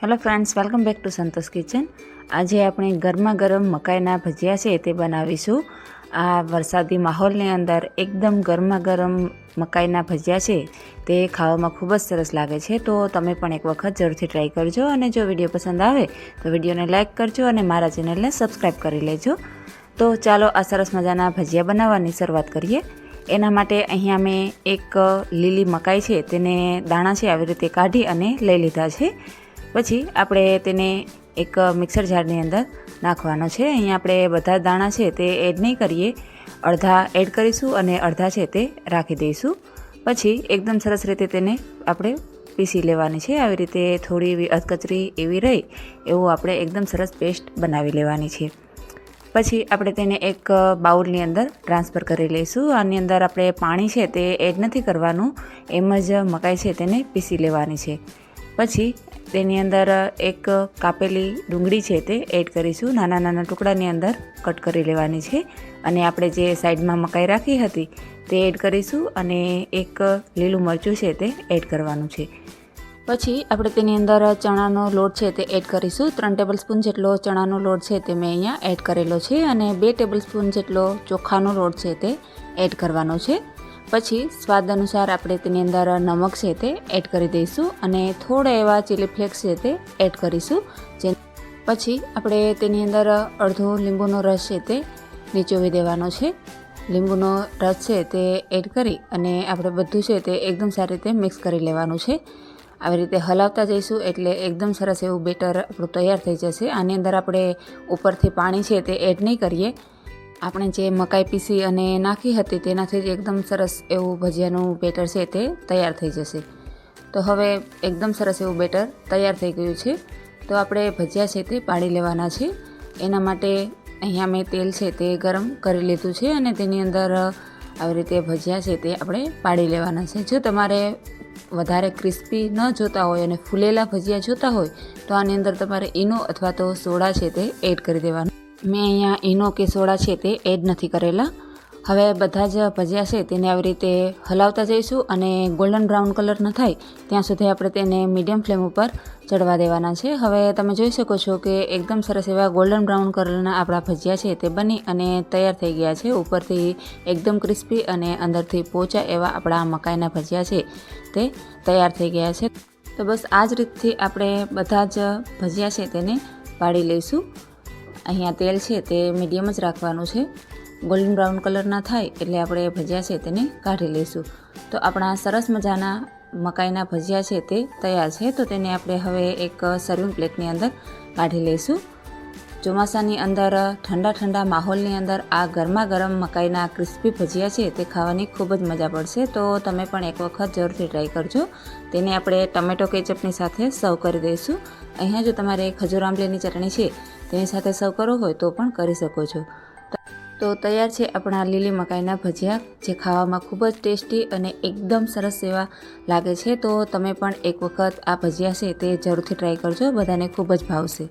Hello friends welcome back to Santosh kitchen આજે આપણે ગરમા ગરમ મકાઈના ભજીયા છે તે બનાવીશું. આ વરસાદી માહોલની અંદર એકદમ ગરમા ગરમ મકાઈના ભજીયા છે તે ખાવામાં ખૂબ જ સરસ લાગે છે. તો તમે પણ એક વખત જરૂરથી ટ્રાય કરજો અને જો વીડિયો પસંદ આવે તો વિડીયોને લાઇક કરજો અને મારા ચેનલને સબસ્ક્રાઈબ કરી લેજો. તો ચાલો આ સરસ મજાના ભજીયા બનાવવાની શરૂઆત કરીએ. એના માટે અહીંયા મેં એક લીલી મકાઈ છે તેને દાણા છે આવી રીતે કાઢી અને લઈ લીધા છે. પછી આપણે તેને એક મિક્સર જારની અંદર નાખવાનો છે. અહીંયા આપણે બધા દાણા છે તે એડ નહીં કરીએ. અડધા એડ કરીશું અને અડધા છે તે રાખી દઈશું. પછી એકદમ સરસ રીતે તેને આપણે પીસી લેવાની છે. આવી રીતે થોડી એવી અધકચરી એવી રહી એવું આપણે એકદમ સરસ પેસ્ટ બનાવી લેવાની છે. પછી આપણે તેને એક બાઉલની અંદર ટ્રાન્સફર કરી લઈશું. આની અંદર આપણે પાણી છે તે એડ નથી કરવાનું. એમ જ મકાઈ છે તેને પીસી લેવાની છે. પછી તેની અંદર એક કાપેલી ડુંગળી છે તે એડ કરીશું. નાના નાના ટુકડાની અંદર કટ કરી લેવાની છે. અને આપણે જે સાઈડમાં મકાઈ રાખી હતી તે એડ કરીશું અને એક લીલું મરચું છે તે એડ કરવાનું છે. પછી આપણે તેની અંદર ચણાનો લોટ છે તે એડ કરીશું. ત્રણ ટેબલ સ્પૂન જેટલો ચણાનો લોટ છે તે મેં અહીંયા એડ કરેલો છે અને બે ટેબલ સ્પૂન જેટલો ચોખાનો લોટ છે તે એડ કરવાનો છે. પછી સ્વાદ અનુસાર આપણે તેની અંદર નમક છે તે એડ કરી દઈશું અને થોડા એવા ચીલી ફ્લેક્સ છે તે એડ કરીશું. જે પછી આપણે તેની અંદર અડધો લીંબુનો રસ છે તે નીચોવી દેવાનો છે. લીંબુનો રસ છે તે એડ કરી અને આપણે બધું છે તે એકદમ સારી રીતે મિક્સ કરી લેવાનું છે. આવી રીતે હલાવતા જઈશું એટલે એકદમ સરસ એવું બેટર આપણું તૈયાર થઈ જશે. આની અંદર આપણે ઉપરથી પાણી છે તે એડ નહીં કરીએ. આપણે જે મકાઈ પીસી અને નાખી હતી તેનાથી જ એકદમ સરસ એવું ભજીયાનું બેટર છે તે તૈયાર થઈ જશે. તો હવે એકદમ સરસ એવું બેટર તૈયાર થઈ ગયું છે. તો આપણે ભજીયા છે તે પાડી લેવાના છે. એના માટે અહીંયા મેં તેલ છે તે ગરમ કરી લીધું છે અને તેની અંદર આવી રીતે ભજીયા છે તે આપણે પાડી લેવાના છે. જો તમારે વધારે ક્રિસ્પી ન જોતા હોય અને ફૂલેલા ભજીયા જોતા હોય, તો આની અંદર તમારે ઈનો અથવા તો સોડા છે તે એડ કરી દેવાનું. મેં અહીંયા ઈનો કે સોડા છે તે એડ નથી કરેલા. હવે બધા જ ભજીયા છે તેને આવી રીતે હલાવતા જઈશું અને ગોલ્ડન બ્રાઉન કલર ન થાય ત્યાં સુધી આપણે તેને મીડિયમ ફ્લેમ ઉપર ચડવા દેવાના છે. હવે તમે જોઈ શકો છો કે એકદમ સરસ એવા ગોલ્ડન બ્રાઉન કલરના આપણા ભજીયા છે તે બની અને તૈયાર થઈ ગયા છે. ઉપરથી એકદમ ક્રિસ્પી અને અંદરથી પોચા એવા આપણા મકાઈના ભજીયા છે તે તૈયાર થઈ ગયા છે. તો બસ આ જ રીતથી આપણે બધા જ ભજીયા છે તેને પાડી લઈશું. અહીંયા તેલ છે તે મીડિયમ જ રાખવાનું છે. ગોલ્ડન બ્રાઉન કલરના થાય એટલે આપણે ભજીયા છે તેને કાઢી લઈશું. તો આપણા સરસ મજાના મકાઈના ભજીયા છે તે તૈયાર છે. તો તેને આપણે હવે એક સર્વિંગ પ્લેટની અંદર કાઢી લઈશું. ચોમાસાની અંદર, ઠંડા ઠંડા માહોલની અંદર આ ગરમા ગરમ મકાઈના ક્રિસ્પી ભજીયા છે તે ખાવાની ખૂબ જ મજા પડશે. તો તમે પણ એક વખત જરૂરથી ટ્રાય કરજો. તેને આપણે ટમેટો કેચઅપની સાથે સર્વ કરી દઈશું. અહીંયા જો તમારે ખજૂર આંબલીની ચટણી છે તેની સાથે સર્વ કરવો હોય તો પણ કરી શકો છો. તો તૈયાર છે આપણા લીલી મકાઈના ભજીયા, જે ખાવામાં ખૂબ જ ટેસ્ટી અને એકદમ સરસ એવા લાગે છે. તો તમે પણ એક વખત આ ભજીયા છે તે જરૂરથી ટ્રાય કરજો. બધાને ખૂબ જ ભાવશે.